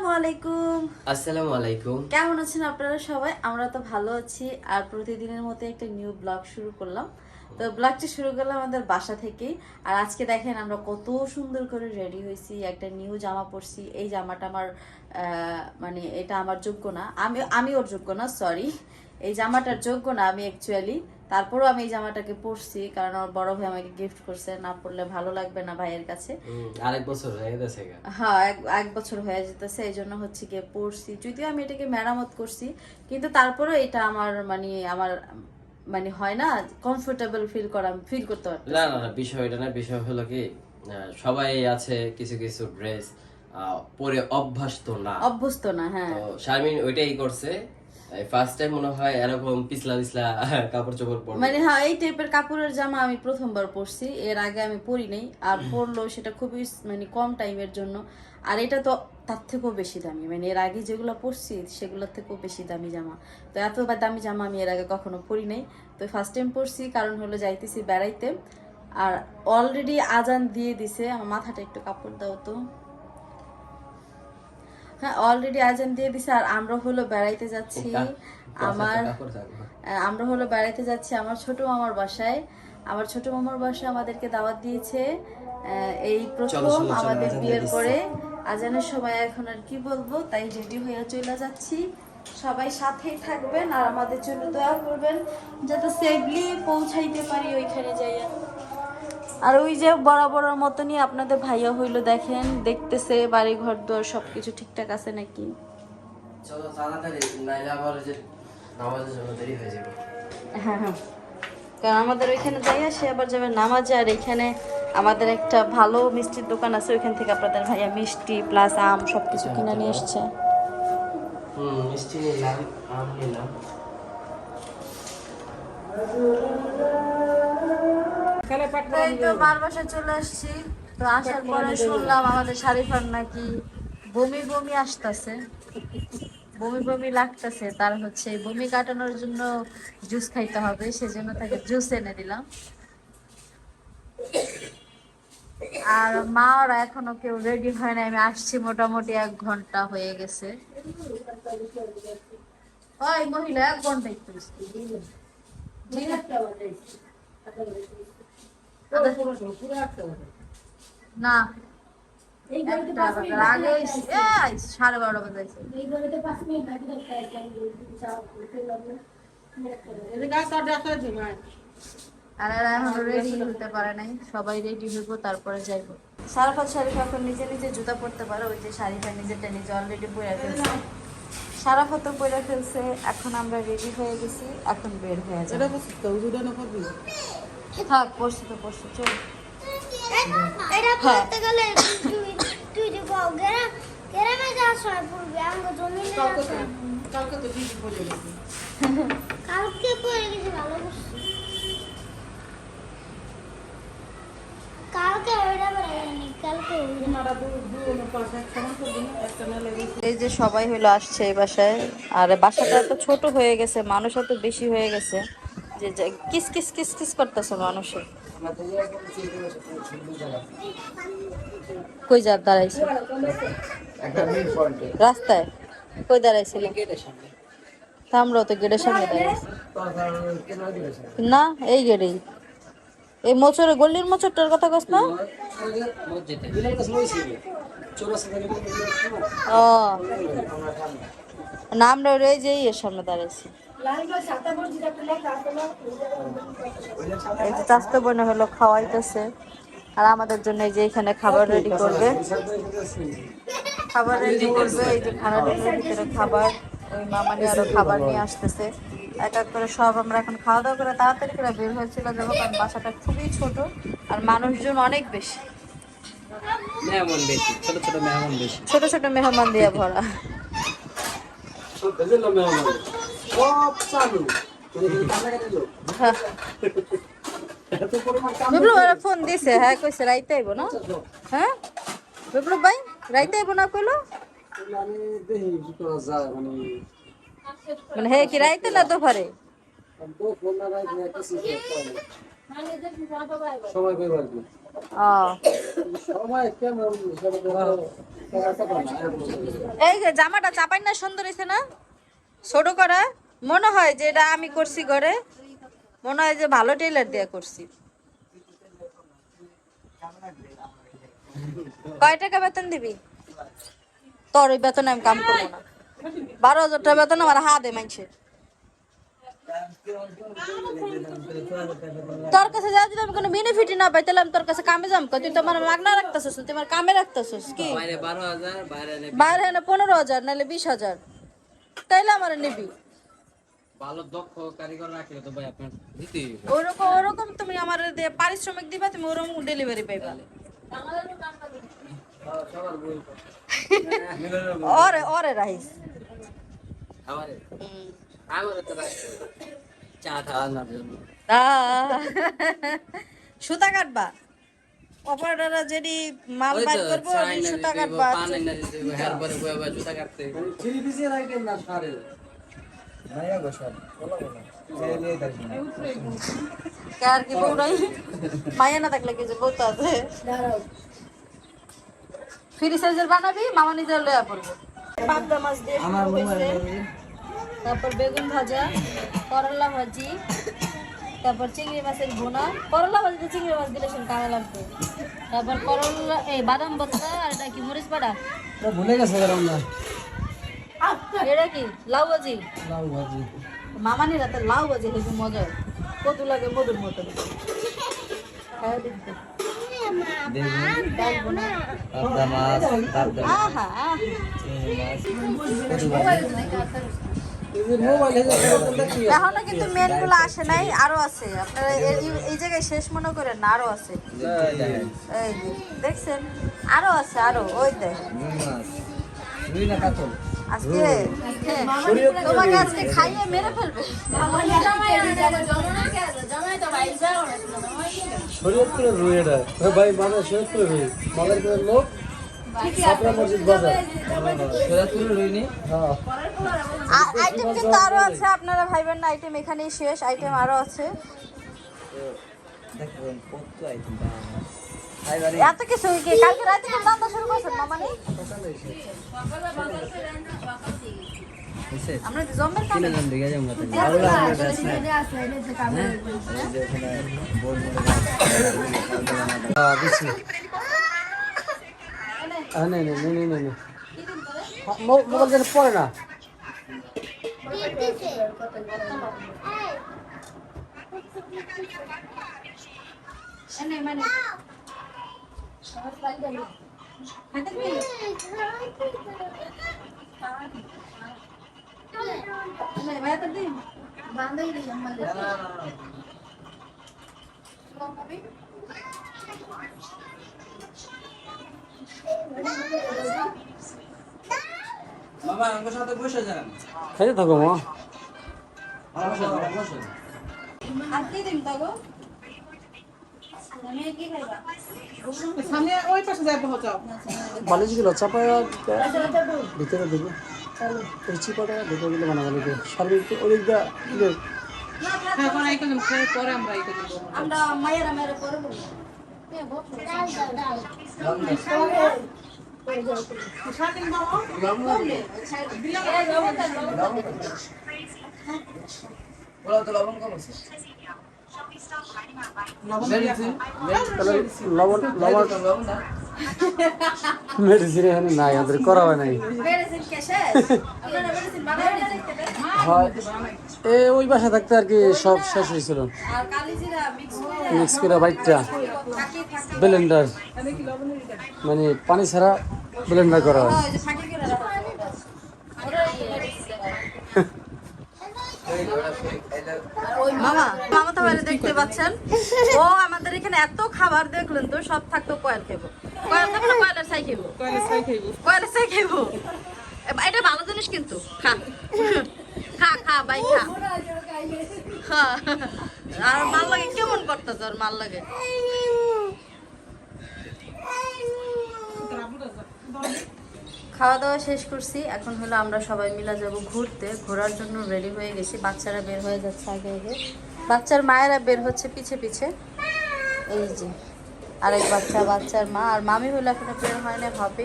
আসসালামু আলাইকুম। আসসালামু আলাইকুম। কেমন আছেন আপনারা সবাই? আমরা তো ভালো আছি। আর প্রতিদিনের মতো একটা নিউ ব্লগ শুরু করলাম। তো ব্লগটা শুরু করলাম আমাদের বাসা থেকে আর আজকে দেখেন আমরা কত সুন্দর করে রেডি হয়েছি। একটা নিউ জামা পরছি। এই জামাটা আমার আহ, মানে এটা আমার যোগ্য না। আমি আমি ওর যোগ্য না সরি এই জামাটার যোগ্য না আমি অ্যাকচুয়ালি তারপরেও আমি এই জামাটাকে পরছি কারণ আমার বড় ভাই আমাকে গিফট করছে না পরলে ভালো লাগবে না ভাইয়ের কাছে। আরেক বছর হয়ে গেছে হ্যাঁ এক বছর হয়ে যেতেছে এই জন্য হচ্ছে গিয়ে পড়ছি যদিও আমি এটাকে মেরামত করছি কিন্তু তারপরেও এটা আমার মানে আমার মানে হয় না কমফোর্টেবল ফিল করা ফিল করতে পারতাম না না। না বিষয় এটা না বিষয় হলো কি সবাই আছে কিছু কিছু ড্রেস পরে অভ্যস্ত না। অভ্যস্ত না হ্যাঁ। তো শারমিন ওইটাই করছে ফার্স্ট টাইম মনে হয় এরকম পিছলা পিছলা কাপড় চোপড় পরবে। মানে হ্যাঁ এই টাইপের কাপড়ের জামা আমি প্রথমবার পরছি। এর আগে আমি পরি নাই। আর পরলো সেটা খুবই মানে কম টাইমের জন্য। আর এটা তো তার থেকেও বেশি দামি। মানে এর আগে যেগুলো পরছি সেগুলোর থেকেও বেশি দামি জামা। তো এত দামি জামা আমি এর আগে কখনো পরি নাই। তো ফার্স্ট টাইম পরছি কারণ হলো যাইতেছি বেড়াইতে। আর অলরেডি আজান দিয়ে দিছে। আমার মাথাটা একটু কাপড় দাও তো। হ্যাঁ অলরেডি আজান দিয়ে দিছে আর আমরা হলো বেড়াইতে যাচ্ছি। আমার আমরা হলো বেড়াতে যাচ্ছি আমার ছোট মামার বাসায়। আমার ছোট মামার বাসায় আমাদেরকে দাওয়াত দিয়েছে এই প্রথম আমাদের বিয়ের। পরে। আজানের সময় এখন আর কি বলব তাই রেডি হয়ে চলে যাচ্ছি। সবাই সাথেই থাকবেন আর আমাদের জন্য দোয়া করবেন যাতে সেফলি পৌঁছাইতে পারি ওইখানে যাইয়া। আর ওই যে বরাবরের মতনই আপনাদের ভাইয়া হইল দেখেন দেখতেছে বাড়ি ঘর দোর সবকিছু ঠিকঠাক আছে নাকি? চলো তাড়াতাড়ি নাইলে আবার যে নামাজের জন্য দেরি হয়ে যাবে। হ্যাঁ হ্যাঁ। কারণ আমাদের ওইখানে যাইয়া সে আবার যাবে নামাজে আর এখানে আমাদের একটা ভালো মিষ্টির দোকান আছে ওইখান থেকে আপনাদের ভাইয়া মিষ্টি প্লাস আম সব কিছু কিনে নিয়ে এসছে হুম মিষ্টি নিলাম আম নিলাম। তো এই তো মার বাসায় চলে আসছি। তো আসার পরে শুনলাম আমাদের শারিফার নাকি বমি বমি আসতেছে। বমি বমি লাগতেছে তার হচ্ছে বমি কাটানোর জন্য জুস খাইতে হবে সেজন্য তাকে জুস এনে দিলাম। আর মা ওরা এখনও কেউ রেডি হয় না আমি আসছি মোটামুটি এক ঘণ্টা হয়ে গেছে। ওই মহিলা এক ঘণ্টা একটু না একটা সাড়ে বারোটা আর এরা এখনও রেডি হতে পারে নাই। সবাই রেডি হইব তারপরে যাইব। সারাফাত শারিফ এখন নিজে নিজে জুতা পরতে পারে। ওই যে শারিফা নিজেরটা নিজে অলরেডি পরে ফেলছে। সারাফাত পরে ফেলছে। এখন আমরা রেডি হয়ে গেছি। এখন বের হয়ে যাব। থাক পরছি তো চল। এটা হ্যাঁ। করতে গেলে তুই তুই যে কও গ্রাম গ্রামে যাওয়ার সময় পড়বি আমাকে জমি কালকে পড়ে গেছে। কালকে বেড়াইনি কালকে ওইটা এই যে সবাই হলো আসছে এই বাসায় আর বাসাটা এত ছোট হয়ে গেছে মানুষ এত বেশি হয়ে গেছে। যে কিস কিস কিস কিস করতেছে মানুষের কই যা দাঁড়াইছে? রাস্তায়? কই দাঁড়াইছিল? তা আমরাও তো গেটের সামনে দাঁড়াইছি না এই গেটেই এই। মোচরে গল্লির মোচরটার কথা কস না? ও। না আমরা ওই যে এর সামনে দাঁড়াইছি। এই যে চাস্তে বোনে হলো খাওয়াইতেছে। আর আমাদের জন্য এই যে এখানে খাবার রেডি করবে। খাবার রেডি করবে। এই যে খানা টেবিলের ভিতরে খাবার ওই মামানি আরও খাবার নিয়ে আসতেছে। এক এক করে সব আমরা এখন খাওয়া দাওয়া করে তাড়াতাড়ি করে বের হয়েছিল যাব কারণ বাসাটা খুবই ছোট আর মানুষজন অনেক বেশি। মেহমান বেশি ছোট ছোট মেহমান বেশি। ছোট ছোট মেহমান দিয়ে ভরা। হ্যাঁ। বিপ্লব ফোন দিছে হ্যাঁ কইছে রাইতে আইব না? হ্যাঁ? বিপ্লব ভাই রাইতে আইব না কইলো? মানে হ্যাঁ কি রাইতে না দুপুরে? সময় কই পারবি এই জামাটা চাপাই না সুন্দর হয়েছে না? ছোট করা মনে হয় যে এটা আমি করছি ঘরে মনে হয় যে ভালো টেলার দিয়ে করছি। কয় টাকা বেতন দিবি? তোর ওই বেতনে আমি কাম করব না। বারো হাজার টাকা বেতন আমার হা হাতে মানছে তোর কাছে যা যদি আমি কোনো বেনিফিটই না পাই তাহলে আমি তোর কাছে কামে যাম তুই তো আমার মাগনা রাখতেছিস তুই আমার কামে রাখতেছিস কি? বাইরে বারো হাজার বাইরে পনেরো হাজার নাহলে বিশ হাজার। তাইলে আমার নিবি। ভালো দক্ষ কারিগর রাখলে তো ভাই আপনার দিতেই ওরকম ওরকম তুমি আমার দিয়ে পারিশ্রমিক দিবা তুমি ওরকম ডেলিভারি পাইবা। ওরে ওরে রাইস। আমারে? আমারে তো রাখতে চা খাওয়ানোর জন্য। সুতা কাটবা? অপারেটররা যেটি মাল বাইর করব চা ওটি এনে সুতা দিতে হইব, কাটবা পান এনে দিতে হইব, হ্যার পরে বয়ে জুতা কাটতে। কে কি মাইয়া না থাকলে কিছু বলতে আছে? ফ্রি সাইজের বানাবি মামা নিজে লয়া পড়ব। পাবদা মাছ দিয়ে তারপর বেগুন ভাজা করলা ভাজি তারপর চিংড়ি মাছের ভুনা। করলা ভাজিতে চিংড়ি মাছ দিলে শুন কামে লাগবে। তারপর করলা এই বাদাম ভর্তা আর এটা কি মরিচ পাড়া ভুলে গেছে এটা কি? লাউ ভাজি? লাউ ভাজি। মামানি রাতে লাউ ভাজি হেবি মজা। কত লাগে মধুর মতো আহা আহা। এখনও কিন্তু মেনগুলো আসে নাই, আরও আছে। আপনারা এই- জায়গায় শেষ মনে করেন না, আরও আছে। দেখছেন? আরও আছে, আরও, ওই দেখ। আজকে তোমাকে আজকে খাইয়ে মেরে ফেলবে। শরীয়তপুরের রুই এটা ভাই মানে শরীয়তপুরের রুই। মাদারপুরের লোক রুই নি। হ্যাঁ আইটেম কিন্তু আরও আছে আপনারা ভাইবেন না আইটেম এখানেই শেষ আইটেম আরও আছে। দেখবেন কত আইটেম এত কিছু কি কালকে রাতে কেন রান্না শুরু করছেন মামানি? আমরা জমের কামে দিকে যাব দিচ্ছি নেই নেই নেই নেই নেই মোবাইল যেন পড়ে না এনে মানে বাবা আমার সাথে বসে যান। খাইতে থাকো মা। চাপায় ভিতরে দেবে চিপাটা গেলে হ্যাঁ আমরা আইকন দেবো আমরা মায়েরা মায়েরা পরে মেডিসিন এখানে নাই আমাদের করা হয় নাই হয় এ ওই বাসা থাকতে আর কি সব শেষ হয়েছিল মিক্স করে বাইকটা ব্লেন্ডার মানে পানি ছাড়া ব্লেন্ডার করা হয়। দেখতে পাচ্ছেন? ও আমাদের এখানে এত খাবার দেখলেন তো, সব থাকতো কয়েল খেবো। কয়েল কয়েলের কয়েলের খেবো। এটা ভালো জিনিস কিন্তু। খা। খা খা, ভাই, খা। আর কেমন করতো তোর মাল লাগে? খাওয়া দাওয়া শেষ করছি। এখন হলো আমরা সবাই মিলে যাব ঘুরতে। ঘোরার জন্য রেডি হয়ে গেছি। বাচ্চারা বের হয়ে যাচ্ছে আগে আগে। বাচ্চার মায়েরা বের হচ্ছে পিছে পিছে। এই যে, আরেক বাচ্চা, বাচ্চার মা। আর মামি হলো এখনও বের হয় না হবে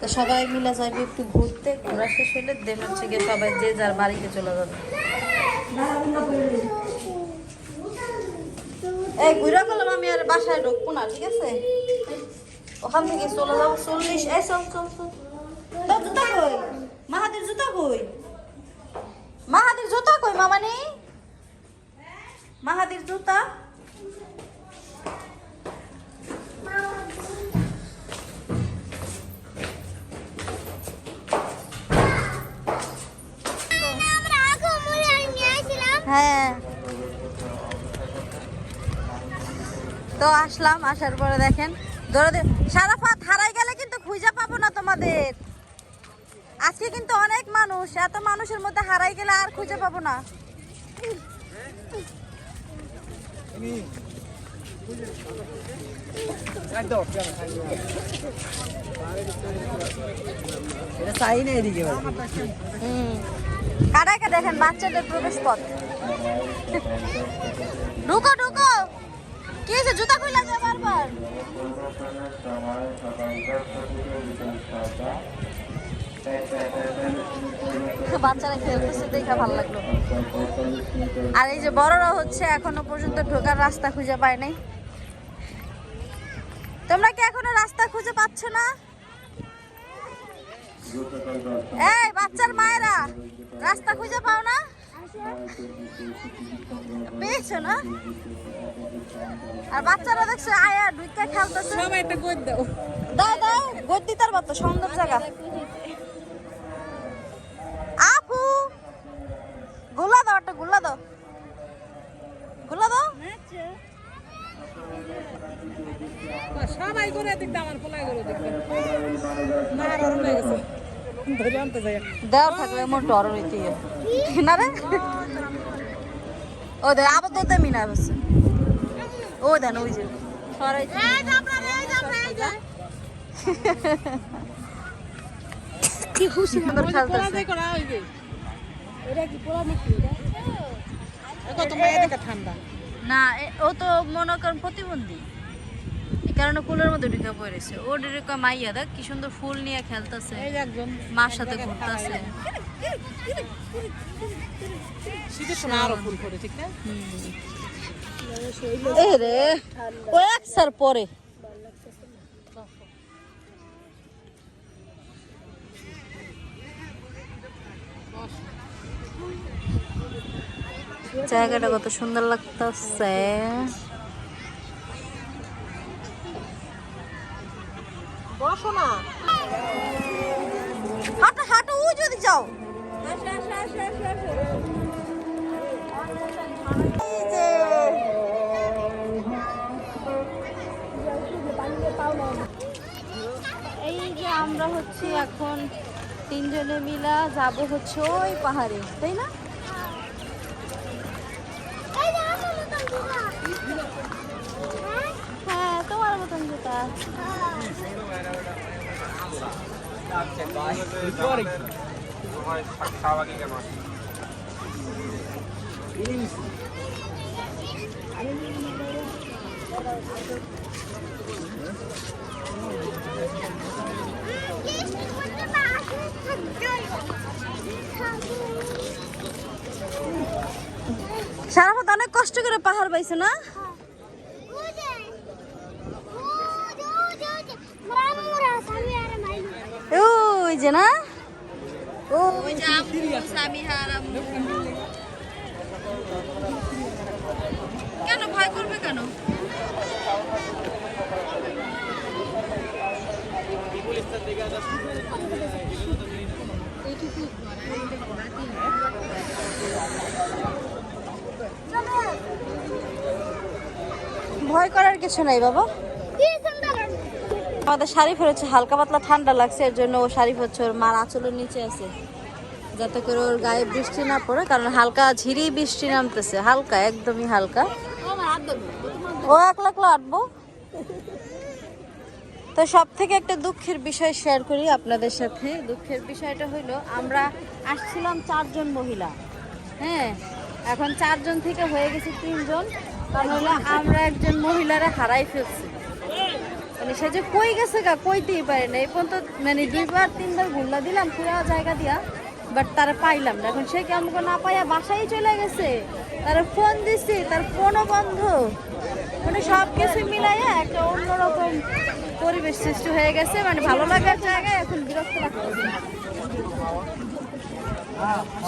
তো সবাই মিলে যাবে একটু ঘুরতে। ঘোরা শেষ হলে দেন হচ্ছে গিয়ে সবাই যে যার বাড়িতে চলে যাবে। এই, ঘুরা করলাম আমি আর বাসায় ঢুকবো না, ঠিক আছে? ওখান থেকে চলে যাব চল্লিশ এই চল চল চল। জুতা কই? মাহাদের জুতা কই? মাহাদের জুতা কই মামানি? মাহাদের জুতা? হ্যাঁ। তো আসলাম আসার পরে দেখেন সারাফাত হারাই গেলে কিন্তু খুঁজে পাবো না তোমাদের। আজকে কিন্তু অনেক মানুষ, এত মানুষের মধ্যে হারাই গেলে আর খুঁজে পাবো না। কাটাকে দেখেন? বাচ্চাদের প্রবেশ পথ ঢুকো কি হয়েছে? জুতা যায় বারবার। বাচ্চারা খেলতেছে দেখে ভালো লাগল। আর এই যে বড়রা হচ্ছে এখনও পর্যন্ত ঢোকার রাস্তা খুঁজে পায় নাই। তোমরা কি এখনও রাস্তা খুঁজে পাচ্ছ না? এই বাচ্চার মায়েরা রাস্তা খুঁজে পাও না? পেয়েছ না? আর বাচ্চারা দেখছ আয়া ঢুকে খেলতেছে। সবাই একটা গোদ দাও। দাও দাও গদ্দি তার বাচ্চা সুন্দর জায়গা। আপু গুলা দাও একটা গুলা দাও। গুলা দাও। সবাই করে দিক আমার পোলাই করে দিক মার ওরম হয়ে গেছে। ধরে আনতে যাই। দেওয়ার থাকলে মোর ডর হইতে না রে? ও দে আবার তো দেমি না বসে ও দেন ওই যে সরাই এই যে আপনারা এই যে আপনারা এই যে। কি খুশি সুন্দর খেলতেছে। দিয়ে করা হইবে। এটা কি পোলা নাকি এটা কত মেয়ে দেখে ঠান্ডা। না ও তো মনে করেন প্রতিবন্ধী। এই কারণে কুলের মধ্যে ঢুকে পড়েছে। ও ঢুকে মাইয়া দেখ কি সুন্দর ফুল নিয়ে খেলতেছে। মার সাথে ঘুরতেছে। শীতের সময় আরও ফুল করে ঠিক না? এ রে ও এক স্যার পরে। জায়গাটা কত সুন্দর লাগতেছে। বসো না। হাঁটো হাঁটো ও যদি যাও আমরা হচ্ছে এখন তিনজনে মিলা যাব হচ্ছে ওই পাহাড়ে, তাই না? এই যে আমার মতন জুতা। হ্যাঁ হ্যাঁ তোমার মতন অনেক কষ্ট করে পাহাড় পাইছে না? ওই যে না? ওই যে কেন ভয় করবে কেন? কিছু নাই বাবা। আমাদের শারিফের হচ্ছে, হালকা পাতলা ঠান্ডা লাগছে, এর জন্য ও শারিফ হচ্ছে ওর মার আঁচলের নিচে আছে। যাতে করে ওর গায়ে বৃষ্টি না পড়ে, কারণ হালকা ঝিরি বৃষ্টি নামতেছে, হালকা, একদমই হালকা। ও একলা একলা আটবো। তো সব থেকে একটা দুঃখের বিষয় শেয়ার করি আপনাদের সাথে। দুঃখের বিষয়টা হইল, আমরা আসছিলাম চারজন মহিলা। হ্যাঁ এখন চারজন থেকে হয়ে গেছে তিনজন। আমরা একজন মহিলারা হারাই ফেলছি। মানে সে যে কই গেছে গা, কইতেই পারে না। এই পর্যন্ত মানে দুইবার, তিনবার ঘুরলা দিলাম, পুরো জায়গা দিয়া বাট তারা পাইলাম না। এখন সে কেমন করে না পাইয়া বাসায় চলে গেছে? তার ফোন দিছি, তার ফোনও বন্ধ। মানে সব কিছু মিলাইয়া একটা অন্যরকম পরিবেশ সৃষ্টি হয়ে গেছে। মানে ভালো লাগার জায়গায় এখন বিরক্ত লাগতেছে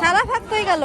সারা ভাগ কই গেল?